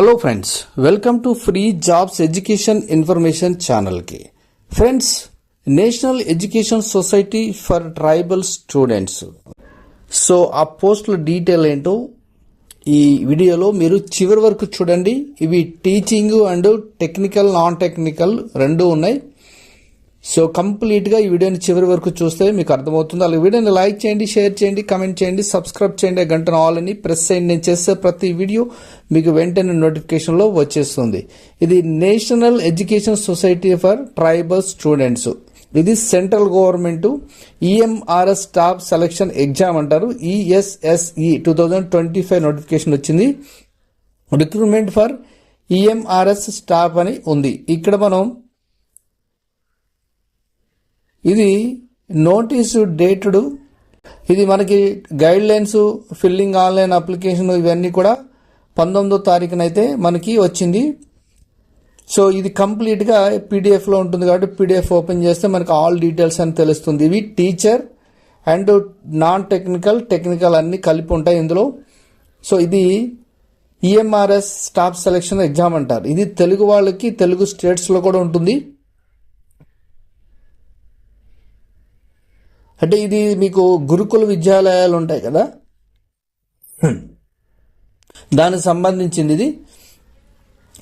Hello friends welcome to free jobs education information ఛానల్కి friends national education society for tribal students so ఆ పోస్టుల detail ఏంటో ఈ వీడియోలో మీరు చివరి వరకు చూడండి. ఇవి teaching and technical non technical రెండు ఉన్నాయి. సో కంప్లీట్గా ఈ వీడియోని చివరి వరకు చూస్తే మీకు అర్థమవుతుంది. అలాగే వీడియోని లైక్ చేయండి షేర్ చేయండి కమెంట్ చేయండి సబ్స్క్రైబ్ చేయండి. గంట ఆల్ అని ప్రెస్ చేయండి. నేను చేసే ప్రతి వీడియో మీకు వెంటనే నోటిఫికేషన్లో వచ్చేస్తుంది. ఇది national education society for tribal students ఇది central government EMRS staff selection exam అంటారు. ESSE two thousand twenty five notification వచ్చింది. రిక్రూట్మెంట్ ఫర్ ఈఎంఆర్ఎస్ స్టాఫ్ అని ఉంది. ఇక్కడ మనం ఇది నోటీసు డేటెడ్. ఇది మనకి guidelines filling online application ఇవన్నీ కూడా పంతొమ్మిదో తారీఖునైతే మనకి వచ్చింది. సో ఇది కంప్లీట్గా పీడిఎఫ్లో ఉంటుంది కాబట్టి పీడిఎఫ్ ఓపెన్ చేస్తే మనకి ఆల్ డీటెయిల్స్ అని తెలుస్తుంది. ఇవి teacher and non technical technical అన్ని కలిపి ఉంటాయి ఇందులో. సో ఇది ఈఎంఆర్ఎస్ స్టాఫ్ సెలక్షన్ ఎగ్జామ్ అంటారు. ఇది తెలుగు వాళ్ళకి తెలుగు స్టేట్స్లో కూడా ఉంటుంది. అంటే ఇది మీకు గురుకుల విద్యాలయాలు ఉంటాయి కదా? దానికి సంబంధించింది ఇది.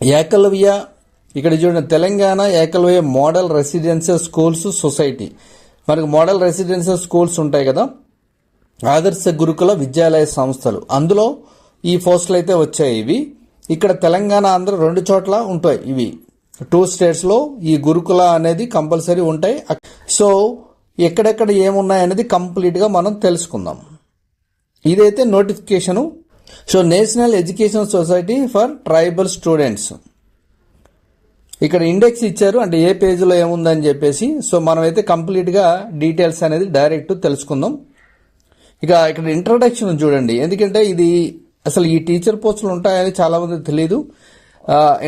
ఏకలవ్య ఇక్కడ చూడండి Telangana Eklavya model residential schools society. మనకు మోడల్ రెసిడెన్షియల్ స్కూల్స్ ఉంటాయి కదా? ఆదర్శ గురుకుల విద్యాలయ సంస్థలు. అందులో ఈ పోస్టులు అయితే వచ్చాయి ఇవి. ఇక్కడ తెలంగాణ ఆంధ్ర రెండు చోట్ల ఉంటాయి ఇవి. టూ స్టేట్స్లో ఈ గురుకుల అనేది కంపల్సరీ ఉంటాయి. సో ఎక్కడెక్కడ ఏమున్నాయనేది కంప్లీట్గా మనం తెలుసుకుందాం. ఇదైతే notification. So national education society for tribal students. ఇక్కడ ఇండెక్స్ ఇచ్చారు అంటే ఏ పేజీలో ఏముందని చెప్పేసి. సో మనమైతే కంప్లీట్గా డీటెయిల్స్ అనేది డైరెక్ట్ తెలుసుకుందాం. ఇక ఇక్కడ ఇంట్రడక్షన్ చూడండి. ఎందుకంటే ఇది అసలు ఈ టీచర్ పోస్టులు ఉంటాయని చాలామంది తెలియదు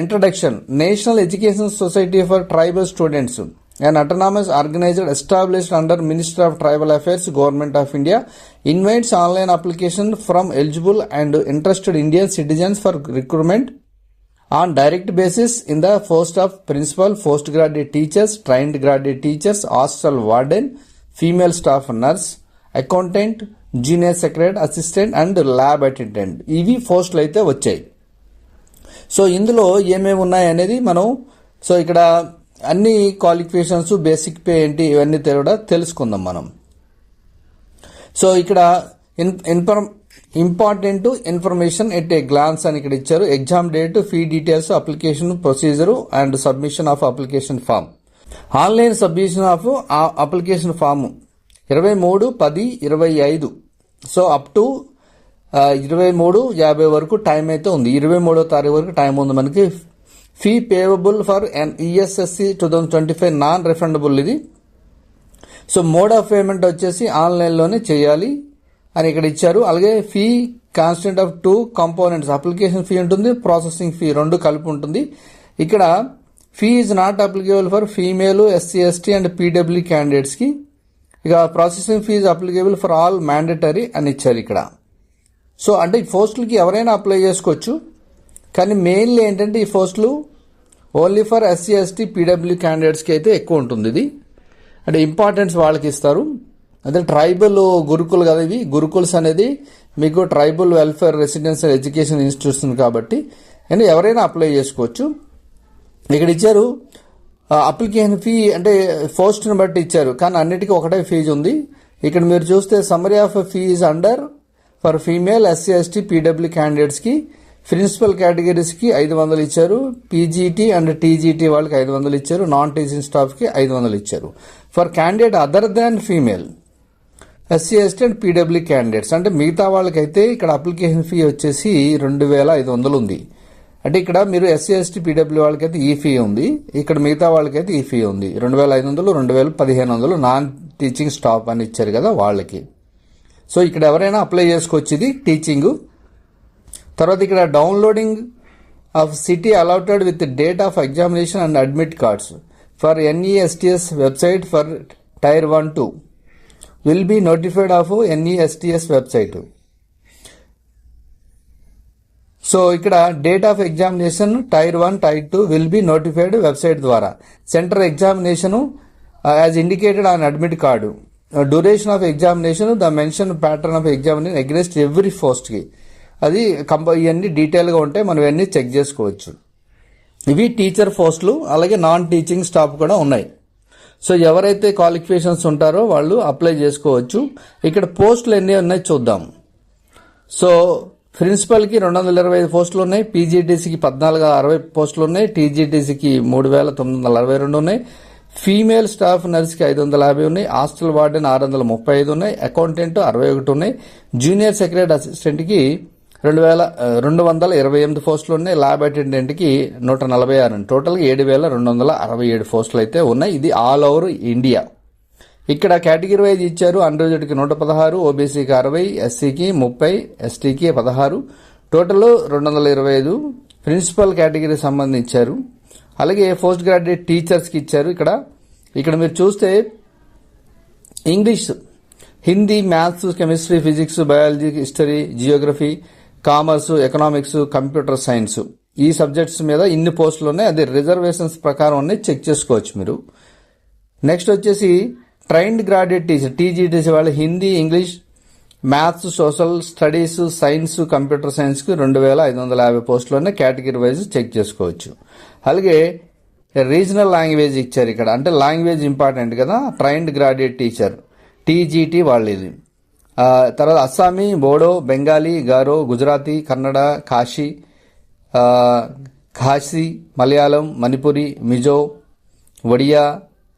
introduction. National education society for tribal students. An autonomous organization established under Ministry of Tribal Affairs, Government of India, invites online application from eligible and interested Indian citizens for recruitment on direct basis in the post of principal, postgraduate teachers, trained graduate teachers, hostel warden, female staff nurse, accountant, junior secretary, assistant and lab attendant. ఇవి పోస్టులు అయితే వచ్చాయి so ఇందులో ఏమేమి ఉన్నాయి అనేది మనం so ఇక్కడ అన్ని క్వాలిఫికేషన్స్ బేసిక్ పే ఏంటి ఇవన్నీ కూడా తెలుసుకుందాం మనం. సో ఇక్కడ inform important information at a glance అని ఇక్కడ ఇచ్చారు. Exam date fee details application procedure and submission of application form. Online submission of application form ఇరవై మూడు పది ఇరవై ఐదు. సో అప్ టు ఇరవై మూడు యాభై వరకు టైం అయితే ఉంది. ఇరవై మూడో తారీఖు వరకు టైం ఉంది మనకి. Fee payable for N ESSC two thousand twenty five non refundable ఇది. సో మోడ్ ఆఫ్ పేమెంట్ వచ్చేసి ఆన్లైన్లోనే చేయాలి అని ఇక్కడ ఇచ్చారు. అలాగే fee constant of two components application fee ఉంటుంది ప్రాసెసింగ్ ఫీ రెండు కలిపి ఉంటుంది. ఇక్కడ fee is not applicable for female SC ST and PW క్యాండిడేట్స్కి ఇక processing fees applicable for all mandatory అని ఇచ్చారు ఇక్కడ. సో అంటే ఈ పోస్టులకి ఎవరైనా అప్లై చేసుకోవచ్చు. కానీ మెయిన్లీ ఏంటంటే ఈ పోస్టులు only for SC ST PW క్యాండిడేట్స్కి అయితే ఎక్కువ ఉంటుంది ఇది. అంటే ఇంపార్టెన్స్ వాళ్ళకి ఇస్తారు. అదే ట్రైబల్ గురుకులు కదా ఇవి. గురుకుల్స్ అనేది మీకు tribal welfare residential education institution కాబట్టి. అండ్ ఎవరైనా అప్లై చేసుకోవచ్చు. ఇక్కడ ఇచ్చారు అప్లికేషన్ ఫీ అంటే పోస్ట్ని బట్టి ఇచ్చారు. కానీ అన్నిటికీ ఒకటే ఫీజు ఉంది. ఇక్కడ మీరు చూస్తే summary of fees under for female SC ST PW క్యాండిడేట్స్కి ప్రిన్సిపల్ కేటగిరీస్కి ఐదు వందలు ఇచ్చారు పీజీటీ అండ్ టీజీటీ వాళ్ళకి ఐదు వందలు ఇచ్చారు నాన్ టీచింగ్ స్టాఫ్కి ఐదు వందలు ఇచ్చారు. For candidate other than female SC ST and PW candidates అంటే మిగతా వాళ్ళకైతే ఇక్కడ అప్లికేషన్ ఫీ వచ్చేసి రెండు వేల ఐదు వందలు ఉంది. అంటే ఇక్కడ మీరు ఎస్సీ ఎస్టీ పీడబ్ల్యూ వాళ్ళకైతే ఈ ఫీ ఉంది ఇక్కడ మిగతా వాళ్ళకైతే ఈ ఫీ ఉంది. రెండు వేల ఐదు వందలు రెండు వేల పదిహేను వందలు నాన్ టీచింగ్ స్టాఫ్ అని ఇచ్చారు కదా వాళ్ళకి. సో ఇక్కడ ఎవరైనా అప్లై చేసుకోవచ్చు ఇది టీచింగ్ తర్వాత ఇక్కడ downloading of city allotted with date of examination and admit cards for NESTS website for tier one two will be notified of NESTS website. So ఇక్కడ date of examination tier one tier two will be notified website ద్వారా. Center examination as indicated on admit card duration of examination the mention pattern of examination against every పోస్ట్కి అది కంప ఇవన్నీ డీటెయిల్గా ఉంటే మనం ఇవన్నీ చెక్ చేసుకోవచ్చు. ఇవి టీచర్ పోస్టులు అలాగే నాన్ టీచింగ్ స్టాఫ్ కూడా ఉన్నాయి. సో ఎవరైతే క్వాలిఫికేషన్స్ ఉంటారో వాళ్ళు అప్లై చేసుకోవచ్చు. ఇక్కడ పోస్టులు ఎన్ని ఉన్నాయి చూద్దాం. సో ప్రిన్సిపల్కి రెండు వందల ఇరవై ఐదు పోస్టులు ఉన్నాయి పీజీటీసీకి పద్నాలుగు అరవై పోస్టులు ఉన్నాయి టీజీటీసీకి మూడు వేల తొమ్మిది వందల అరవై రెండు ఉన్నాయి ఫీమేల్ స్టాఫ్ నర్స్కి ఐదు వందల యాభై ఉన్నాయి హాస్టల్ వార్డెన్ ఆరు వందల ముప్పై ఐదు ఉన్నాయి అకౌంటెంట్ అరవై ఒకటి ఉన్నాయి జూనియర్ సెక్రటరీ అసిస్టెంట్కి రెండు వేల రెండు వందల ఇరవై ఎనిమిది పోస్టులు ఉన్నాయి. ల్యాబ్ అటెండెంట్కి నూట నలభై ఆరు టోటల్గా ఏడు వేల రెండు వందల అరవై ఏడు పోస్టులు అయితే ఉన్నాయి. ఇది ఆల్ ఓవర్ ఇండియా. ఇక్కడ కేటగిరీ వైజ్ ఇచ్చారు. అన్రిజర్వ్డ్కి నూట పదహారు ఓబీసీకి అరవై ఎస్సీకి ముప్పై ఎస్టీకి పదహారు. టోటల్ రెండు వందల ఇరవై ఐదు ప్రిన్సిపల్ కేటగిరీ సంబంధించి ఇచ్చారు అలాగే పోస్ట్ గ్రాడ్యుయేట్ టీచర్స్కి ఇచ్చారు. ఇక్కడ ఇక్కడ మీరు చూస్తే English Hindi maths chemistry physics biology history geography commerce economics computer science ఈ సబ్జెక్ట్స్ మీద ఇన్ని పోస్టులు ఉన్నాయి అది రిజర్వేషన్స్ ప్రకారం ఉన్నాయి చెక్ చేసుకోవచ్చు మీరు. నెక్స్ట్ వచ్చేసి ట్రైన్డ్ గ్రాడ్యుయేట్ టీచర్ టీజీటీసీ వాళ్ళు Hindi English maths social studies science computer సైన్స్కి రెండు వేల ఐదు వందల యాభై పోస్టులోనే కేటగిరీ వైజ్ చెక్ చేసుకోవచ్చు. అలాగే రీజనల్ లాంగ్వేజ్ ఇచ్చారు ఇక్కడ. అంటే లాంగ్వేజ్ ఇంపార్టెంట్ కదా. ట్రైన్డ్ గ్రాడ్యుయేట్ టీచర్ టీజీటీ వాళ్ళు ఇది తర్వాత అస్సామీ బోడో బెంగాలీ గారో గుజరాతీ కన్నడ కాశీ ఖాసీ మలయాళం మణిపురి మిజో ఒడియా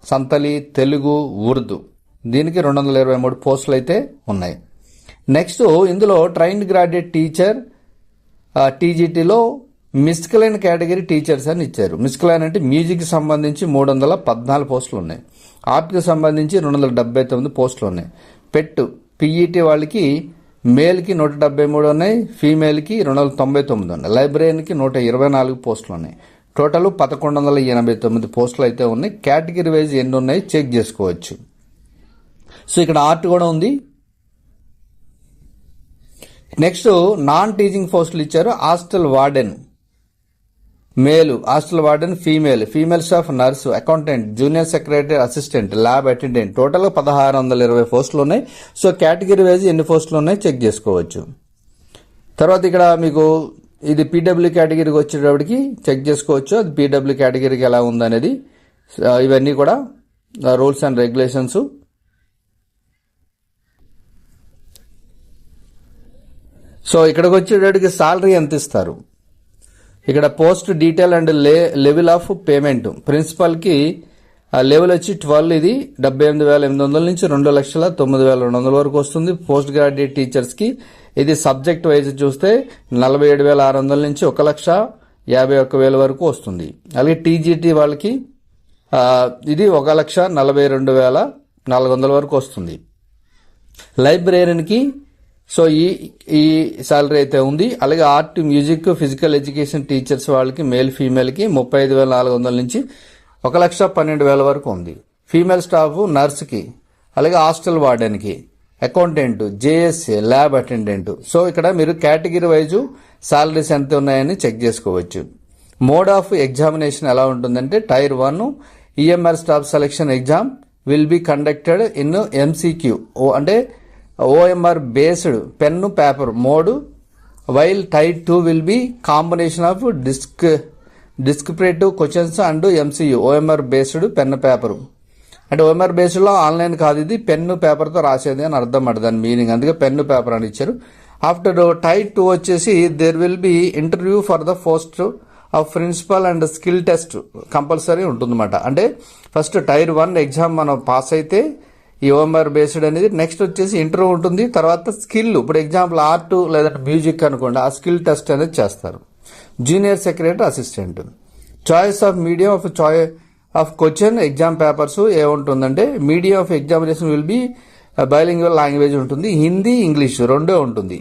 సంతలి తెలుగు ఉర్దూ. దీనికి రెండు వందల ఇరవై మూడు పోస్టులు అయితే ఉన్నాయి. నెక్స్ట్ ఇందులో ట్రైన్డ్ గ్రాడ్యుయేట్ టీచర్ టీజీటీలో మిస్కలైన్ కేటగిరీ టీచర్స్ అని ఇచ్చారు. మిస్కలైన్ అంటే మ్యూజిక్కి సంబంధించి మూడు వందల పద్నాలుగు పోస్టులు ఉన్నాయి ఆర్ట్కి సంబంధించి రెండు వందల డెబ్బై తొమ్మిది పోస్టులు ఉన్నాయి పెట్ పీఈటీ వాళ్ళకి మేల్కి నూట డెబ్బై మూడు ఉన్నాయి ఫీమేల్కి రెండు వందల తొంభై తొమ్మిది ఉన్నాయి. లైబ్రరీకి నూట ఇరవై నాలుగు పోస్టులు ఉన్నాయి. టోటల్ పదకొండు వందల ఎనభై తొమ్మిది పోస్టులు అయితే ఉన్నాయి. కేటగిరీ వైజ్ ఎన్ని ఉన్నాయి చెక్ చేసుకోవచ్చు. సో ఇక్కడ ఆర్ట్ కూడా ఉంది. నెక్స్ట్ నాన్ టీచింగ్ పోస్టులు ఇచ్చారు hostel warden. Male. Hostel warden female. Female staff nurse accountant junior secretary assistant lab attendant. Total పదహారు వందల ఇరవై పోస్టులు ఉన్నాయి సో కేటగిరీ వైజ్ ఎన్ని పోస్టులు ఉన్నాయి చెక్ చేసుకోవచ్చు. తర్వాత ఇక్కడ మీకు ఇది పీడబ్ల్యూ కేటగిరీకి వచ్చేటప్పటికి చెక్ చేసుకోవచ్చు. అది పీడబ్ల్యూ కేటగిరీకి ఎలా ఉందనేది. ఇవన్నీ కూడా రూల్స్ అండ్ రెగ్యులేషన్స్. సో ఇక్కడికి వచ్చేటప్పటికి సాలరీ ఎంత ఇస్తారు? ఇక్కడ పోస్ట్ డీటెయిల్ అండ్ లే లెవెల్ ఆఫ్ పేమెంట్. ప్రిన్సిపల్కి ఆ లెవెల్ వచ్చి ట్వెల్వ్ ఇది డెబ్బై ఎనిమిది వేల ఎనిమిది వందల నుంచి రెండు లక్షల తొమ్మిది వేల రెండు వందల వరకు వస్తుంది. పోస్ట్ గ్రాడ్యుయేట్ టీచర్స్కి ఇది సబ్జెక్ట్ వైజ్ చూస్తే నలభై ఏడు వేల ఆరు వందల నుంచి ఒక లక్ష యాభై ఒక్క వేల వరకు వస్తుంది. అలాగే టీజీటీ వాళ్ళకి ఇది ఒక లక్ష నలభై రెండు వేల నాలుగు వందల వరకు వస్తుంది. లైబ్రేరియన్కి సో ఈ ఈ సాలరీ అయితే ఉంది. అలాగే art music physical education teachers వాళ్ళకి మేల్ ఫీమేల్కి ముప్పై ఐదు వేల నాలుగు వందల నుంచి ఒక లక్ష పన్నెండు వేల వరకు ఉంది. ఫీమేల్ స్టాఫ్ నర్స్కి అలాగే hostel వార్డెన్కి accountant JSA lab attendant. So ఇక్కడ మీరు కేటగిరీ వైజు శాలరీస్ ఎంత ఉన్నాయని చెక్ చేసుకోవచ్చు. మోడ్ ఆఫ్ ఎగ్జామినేషన్ ఎలా ఉంటుందంటే tier one EMR staff selection exam will be conducted in MCQ. అంటే OMR based pen paper mode while tier two will be combination of disc descriptive questions and MCQ OMR based pen paper అంటే OMR బేస్డ్లో online కాదు ఇది pen పేపర్తో రాసేది అని అర్థం అంట దాని మీనింగ్ అందుకే పెన్ను పేపర్ అని ఇచ్చారు. ఆఫ్టర్ టైట్ టూ వచ్చేసి there will be interview for the post of principal and skill test compulsory ఉంటుందన్నమాట. అంటే ఫస్ట్ టైర్ వన్ ఎగ్జామ్ మనం పాస్ అయితే ఈ ఓఎంఆర్ బేస్డ్ అనేది నెక్స్ట్ వచ్చేసి ఇంటర్వ్యూ ఉంటుంది. తర్వాత స్కిల్. ఇప్పుడు ఎగ్జాంపుల్ ఆర్ట్ లేదంటే మ్యూజిక్ అనుకోండి ఆ స్కిల్ టెస్ట్ అనేది చేస్తారు. Junior secretary assistant. Choice of medium of choice of question exam papers ఏముంటుందంటే medium of examination will be bilingual language ఉంటుంది. హిందీ ఇంగ్లీష్ రెండో ఉంటుంది.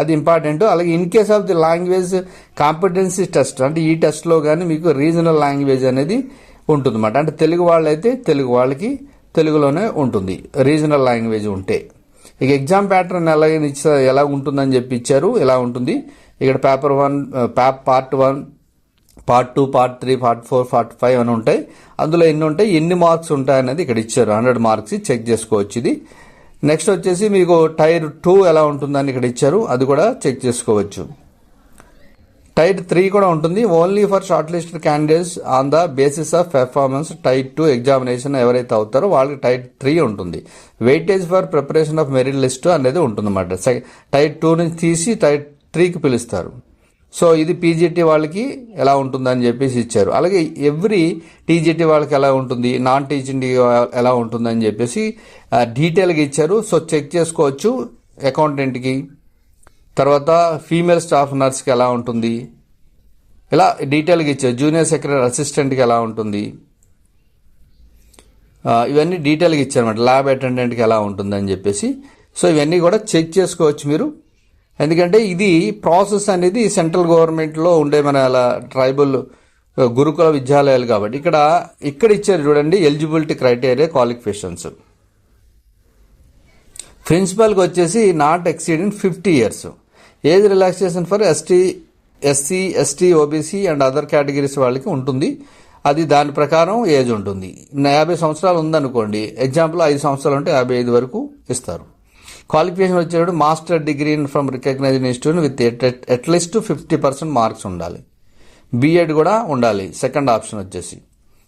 అది ఇంపార్టెంట్. అలాగే in case of the language competency test అంటే ఈ టెస్ట్లో కానీ మీకు రీజనల్ లాంగ్వేజ్ అనేది ఉంటుందన్నమాట. అంటే తెలుగు వాళ్ళైతే తెలుగు వాళ్ళకి తెలుగులోనే ఉంటుంది. రీజనల్ లాంగ్వేజ్ ఉంటే. ఇక ఎగ్జామ్ ప్యాటర్న్ ఎలా ఇచ్చా- ఎలా ఉంటుందని చెప్పి ఇచ్చారు. ఎలా ఉంటుంది? ఇక్కడ paper one Pap part one part two part three part four part five అని ఉంటాయి. అందులో ఎన్ని ఉంటాయి? ఎన్ని మార్క్స్ ఉంటాయి అనేది ఇక్కడ ఇచ్చారు. హండ్రెడ్ మార్క్స్ చెక్ చేసుకోవచ్చు ఇది. నెక్స్ట్ వచ్చేసి మీకు టైర్ టూ ఎలా ఉంటుందని ఇక్కడ ఇచ్చారు. అది కూడా చెక్ చేసుకోవచ్చు. టైట్ త్రీ కూడా ఉంటుంది. Only for shortlisted candidates on the basis of performance tier two examination ఎవరైతే అవుతారో వాళ్ళకి టైట్ త్రీ ఉంటుంది. Weightage for preparation of merit list అనేది ఉంటుంది అన్నమాట టైట్ టూ నుంచి తీసి టైట్ త్రీకి పిలుస్తారు. సో ఇది పీజీటీ వాళ్ళకి ఎలా ఉంటుందని చెప్పేసి ఇచ్చారు. అలాగే ఎవ్రీ టీజీటీ వాళ్ళకి ఎలా ఉంటుంది నాన్ టీజీటీ ఎలా ఉంటుందని చెప్పేసి డీటెయిల్గా ఇచ్చారు. సో చెక్ చేసుకోవచ్చు అకౌంటెంట్కి. తర్వాత ఫీమేల్ స్టాఫ్ నర్స్కి ఎలా ఉంటుంది? ఇలా డీటెయిల్గా ఇచ్చారు. జూనియర్ సెక్రటరీ అసిస్టెంట్కి ఎలా ఉంటుంది? ఇవన్నీ డీటెయిల్గా ఇచ్చారన్నమాట. ల్యాబ్ అటెండెంట్కి ఎలా ఉంటుందని చెప్పేసి. సో ఇవన్నీ కూడా చెక్ చేసుకోవచ్చు మీరు. ఎందుకంటే ఇది ప్రాసెస్ అనేది సెంట్రల్ గవర్నమెంట్లో ఉండే మన ట్రైబల్ గురుకుల విద్యాలయాలు కాబట్టి. ఇక్కడ ఇక్కడ ఇచ్చారు చూడండి ఎలిజిబిలిటీ క్రైటీరియా క్వాలిఫికేషన్స్ ప్రిన్సిపల్కి వచ్చేసి not exceeding fifty years age relaxation for ST SC ST OBC and other categories వాళ్ళకి ఉంటుంది. అది దాని ప్రకారం ఏజ్ ఉంటుంది. యాభై సంవత్సరాలు ఉందనుకోండి. ఎగ్జాంపుల్ ఐదు సంవత్సరాలు ఉంటే యాభై ఐదు వరకు ఇస్తారు. క్వాలిఫికేషన్ వచ్చేటప్పుడు master degree from recognised institute with at least fifty percent marks ఉండాలి. బీఎడ్ కూడా ఉండాలి. సెకండ్ ఆప్షన్ వచ్చేసి.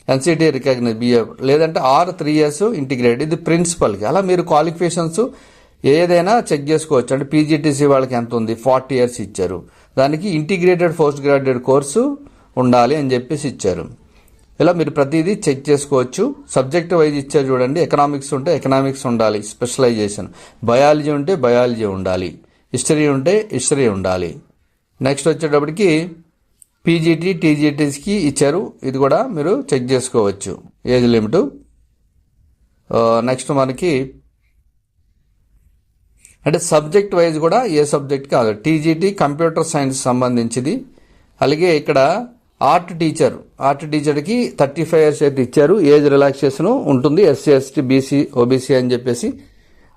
ఎన్సిటీ రికగ్నైజ్ బీఎడ్ లేదంటే ఆర్ త్రీ ఇయర్స్ ఇంటిగ్రేట్ ఇది ప్రిన్సిపల్కి అలా మీరు క్వాలిఫికేషన్స్ ఏదైనా చెక్ చేసుకోవచ్చు. అంటే పీజీటీసీ వాళ్ళకి ఎంత ఉంది? ఫార్టీ ఇయర్స్ ఇచ్చారు. దానికి ఇంటిగ్రేటెడ్ పోస్ట్ గ్రాడ్యుయేట్ కోర్సు ఉండాలి అని చెప్పేసి ఇచ్చారు. ఇలా మీరు ప్రతిదీ చెక్ చేసుకోవచ్చు. సబ్జెక్ట్ వైజ్ ఇచ్చారు చూడండి. ఎకనామిక్స్ ఉంటే ఎకనామిక్స్ ఉండాలి. స్పెషలైజేషన్. బయాలజీ ఉంటే బయాలజీ ఉండాలి. హిస్టరీ ఉంటే హిస్టరీ ఉండాలి. నెక్స్ట్ వచ్చేటప్పటికి పీజీటీ టీజీటీస్కి ఇచ్చారు. ఇది కూడా మీరు చెక్ చేసుకోవచ్చు. Age limit. నెక్స్ట్ మనకి అంటే సబ్జెక్ట్ వైజ్ కూడా ఏ సబ్జెక్ట్ కాదు. టీజీటీ కంప్యూటర్ సైన్స్ సంబంధించింది. అలాగే ఇక్కడ ఆర్ట్ టీచర్. ఆర్ట్ టీచర్కి థర్టీ ఫైవ్ ఇయర్స్ అయితే ఇచ్చారు. ఏజ్ రిలాక్సేషన్ ఉంటుంది. ఎస్సీ ఎస్టీ బీసీ ఓబీసీ అని చెప్పేసి.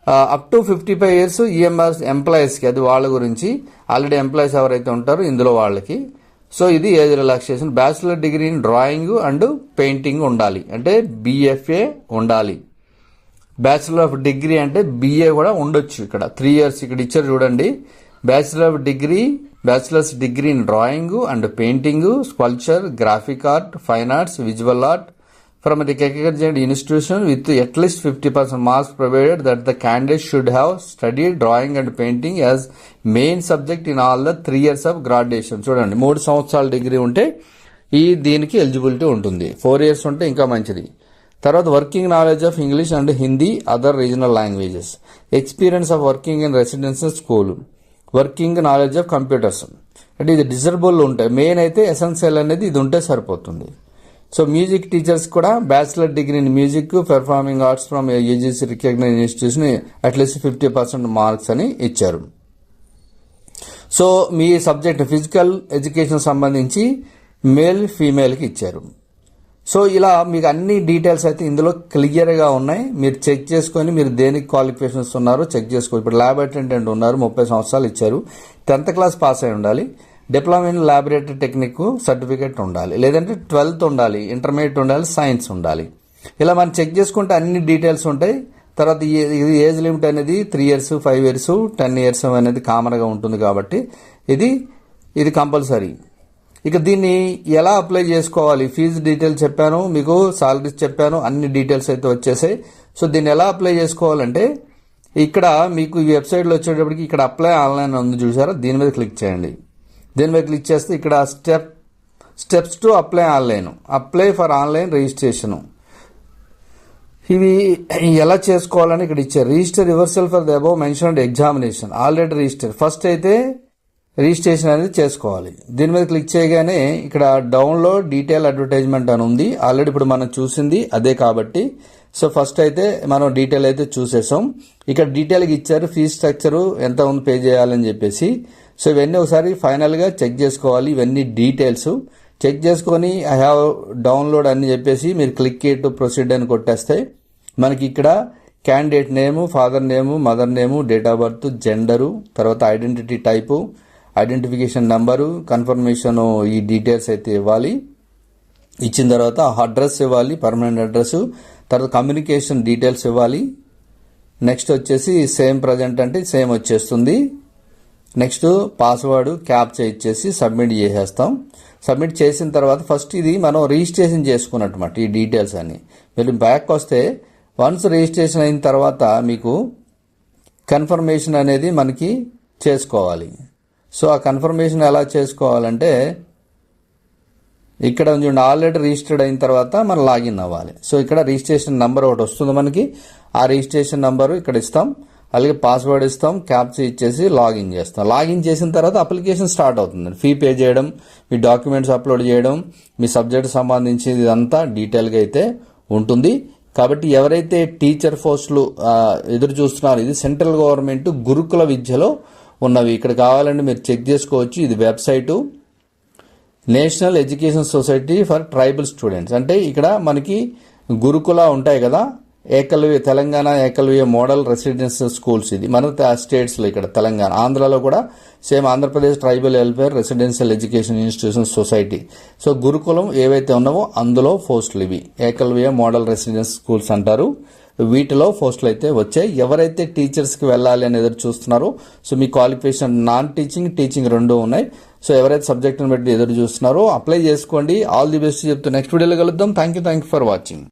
Up to fifty five years EMR ఎంప్లాయీస్కి అది వాళ్ళ గురించి. ఆల్రెడీ ఎంప్లాయీస్ ఎవరైతే ఉంటారో ఇందులో వాళ్ళకి. సో ఇది age relaxation. Bachelor degree in drawing and painting ఉండాలి. అంటే బీఎఫ్ఏ ఉండాలి. బ్యాచిలర్ ఆఫ్ డిగ్రీ అంటే బిఏ కూడా ఉండొచ్చు ఇక్కడ. త్రీ ఇయర్స్ ఇక్కడ ఇచ్చారు చూడండి. Bachelor of degree bachelors degree in drawing and painting sculpture graphic art fine arts visual art from recognised institution with at least fifty percent marks provided that the candidate should have study drawing and painting as main subject in all the three years of graduation చూడండి. మూడు సంవత్సరాల degree ఉంటే ఈ దీనికి eligibility ఉంటుంది. Four years ఉంటే ఇంకా మంచిది. తర్వాత working knowledge of English and Hindi other regional languages. Experience of working in residential school working knowledge of computers అంటే ఇది డిజర్బుల్ ఉంటాయి. మెయిన్ అయితే ఎసెన్షియల్ అనేది ఇది ఉంటే సరిపోతుంది. సో మ్యూజిక్ టీచర్స్ కూడా bachelor degree in music performing arts from UGC recognise institution at least fifty percent marks అని ఇచ్చారు. సో మీ సబ్జెక్ట్ ఫిజికల్ ఎడ్యుకేషన్ సంబంధించి మేల్ ఫీమేల్కి ఇచ్చారు. సో ఇలా మీకు అన్ని డీటెయిల్స్ అయితే ఇందులో క్లియర్గా ఉన్నాయి. మీరు చెక్ చేసుకొని మీరు దేనికి క్వాలిఫికేషన్స్ ఉన్నారో చెక్ చేసుకోవచ్చు ఇప్పుడు ల్యాబ్ అటెండెంట్ ఉన్నారు ముప్పై సంవత్సరాలు ఇచ్చారు. టెన్త్ క్లాస్ పాస్ అయి ఉండాలి. Diploma in laboratory technique certificate ఉండాలి. లేదంటే ట్వెల్త్ ఉండాలి ఇంటర్మీడియట్ ఉండాలి సైన్స్ ఉండాలి. ఇలా మనం చెక్ చేసుకుంటే అన్ని డీటెయిల్స్ ఉంటాయి. తర్వాత ఈ- ఇది ఏజ్ లిమిట్ అనేది three years five years ten years అనేది కామన్గా ఉంటుంది కాబట్టి ఇది ఇది కంపల్సరీ ఇక దీన్ని ఎలా అప్లై చేసుకోవాలి? ఫీజు డీటెయిల్స్ చెప్పాను మీకు సాలరీస్ చెప్పాను అన్ని డీటెయిల్స్ అయితే వచ్చేసాయి. సో దీన్ని ఎలా అప్లై చేసుకోవాలంటే ఇక్కడ మీకు ఈ వెబ్సైట్లో వచ్చేటప్పటికి ఇక్కడ అప్లై ఆన్లైన్ ఉంది చూసారా? దీని మీద క్లిక్ చేయండి. దీని మీద క్లిక్ చేస్తే ఇక్కడ step steps to apply online. Apply for online registration. ఇవి ఎలా చేసుకోవాలని ఇక్కడ ఇచ్చారు. Register reversal for the above mentioned examination. Already register. First అయితే రిజిస్ట్రేషన్ అనేది చేసుకోవాలి. దీని మీద క్లిక్ చేయగానే ఇక్కడ డౌన్లోడ్ డీటెయిల్ అడ్వర్టైజ్మెంట్ అని ఉంది. ఆల్రెడీ ఇప్పుడు మనం చూసింది అదే కాబట్టి. సో ఫస్ట్ అయితే మనం డీటెయిల్ అయితే చూసేసాం. ఇక్కడ డీటెయిల్గా ఇచ్చారు ఫీజ్ స్ట్రక్చరు ఎంత ఉంది పే చేయాలని చెప్పేసి. సో ఇవన్నీ ఒకసారి ఫైనల్గా చెక్ చేసుకోవాలి ఇవన్నీ డీటెయిల్స్. చెక్ చేసుకొని ఐ హ్యావ్ డౌన్లోడ్ అని చెప్పేసి మీరు క్లిక్ టు ప్రొసీడ్ అని కొట్టేస్తే మనకి ఇక్కడ candidate name father name mother name date of birth gender తర్వాత identity type identification number confirmation ఈ డీటెయిల్స్ అయితే ఇవ్వాలి. ఇచ్చిన తర్వాత అడ్రస్ ఇవ్వాలి పర్మనెంట్ అడ్రస్. తర్వాత కమ్యూనికేషన్ డీటెయిల్స్ ఇవ్వాలి. నెక్స్ట్ వచ్చేసి సేమ్ ప్రజెంట్ అంటే సేమ్ వచ్చేస్తుంది. నెక్స్ట్ పాస్వర్డ్ క్యాప్చా ఇచ్చేసి సబ్మిట్ చేసేస్తాం. సబ్మిట్ చేసిన తర్వాత ఫస్ట్ ఇది మనం రిజిస్ట్రేషన్ చేసుకున్నట్టు ఈ డీటెయిల్స్ అని మీరు బ్యాక్ వస్తే వన్స్ రిజిస్ట్రేషన్ అయిన తర్వాత మీకు కన్ఫర్మేషన్ అనేది మనకి చేసుకోవాలి. సో ఆ కన్ఫర్మేషన్ ఎలా చేసుకోవాలంటే ఇక్కడ చూడండి ఆల్రెడీ రిజిస్టర్డ్ అయిన తర్వాత మనం లాగిన్ అవ్వాలి. సో ఇక్కడ రిజిస్ట్రేషన్ నెంబర్ ఒకటి వస్తుంది మనకి. ఆ రిజిస్ట్రేషన్ నెంబర్ ఇక్కడ ఇస్తాం. అలాగే పాస్వర్డ్ ఇస్తాం క్యాప్చా ఇచ్చేసి లాగిన్ చేస్తాం. లాగిన్ చేసిన తర్వాత అప్లికేషన్ స్టార్ట్ అవుతుంది. ఫీ పే చేయడం మీ డాక్యుమెంట్స్ అప్లోడ్ చేయడం మీ సబ్జెక్ట్ సంబంధించి ఇదంతా డీటెయిల్గా అయితే ఉంటుంది. కాబట్టి ఎవరైతే టీచర్ పోస్టులు ఎదురు చూస్తున్నారో ఇది సెంట్రల్ గవర్నమెంట్ గురుకుల విద్యలో ఉన్నవి. ఇక్కడ కావాలంటే మీరు చెక్ చేసుకోవచ్చు. ఇది website. National education society for tribal students. అంటే ఇక్కడ మనకి గురుకుల ఉంటాయి కదా. Eklavya Telangana Eklavya model residential schools ఇది. మన స్టేట్స్లో ఇక్కడ తెలంగాణ. ఆంధ్రాలో కూడా same Andhra Pradesh tribal welfare residential education institution society. So గురుకులం ఏవైతే ఉన్నావో అందులో పోస్టులు ఇవి. ఏకలవ్య మోడల్ రెసిడెన్స్ స్కూల్స్ అంటారు. వీటిలో పోస్టులు అయితే వచ్చాయి. ఎవరైతే టీచర్స్కి వెళ్ళాలి అని ఎదురు చూస్తున్నారో సో మీ క్వాలిఫికేషన్ నాన్ టీచింగ్ టీచింగ్ రెండు ఉన్నాయి. సో ఎవరైతే సబ్జెక్ట్ని బట్టి ఎదురు చూస్తున్నారో అప్లై చేసుకోండి. ఆల్ ది బెస్ట్ చెప్తూ నెక్స్ట్ వీడియోలో కలుద్దాం. Thank you thank you for watching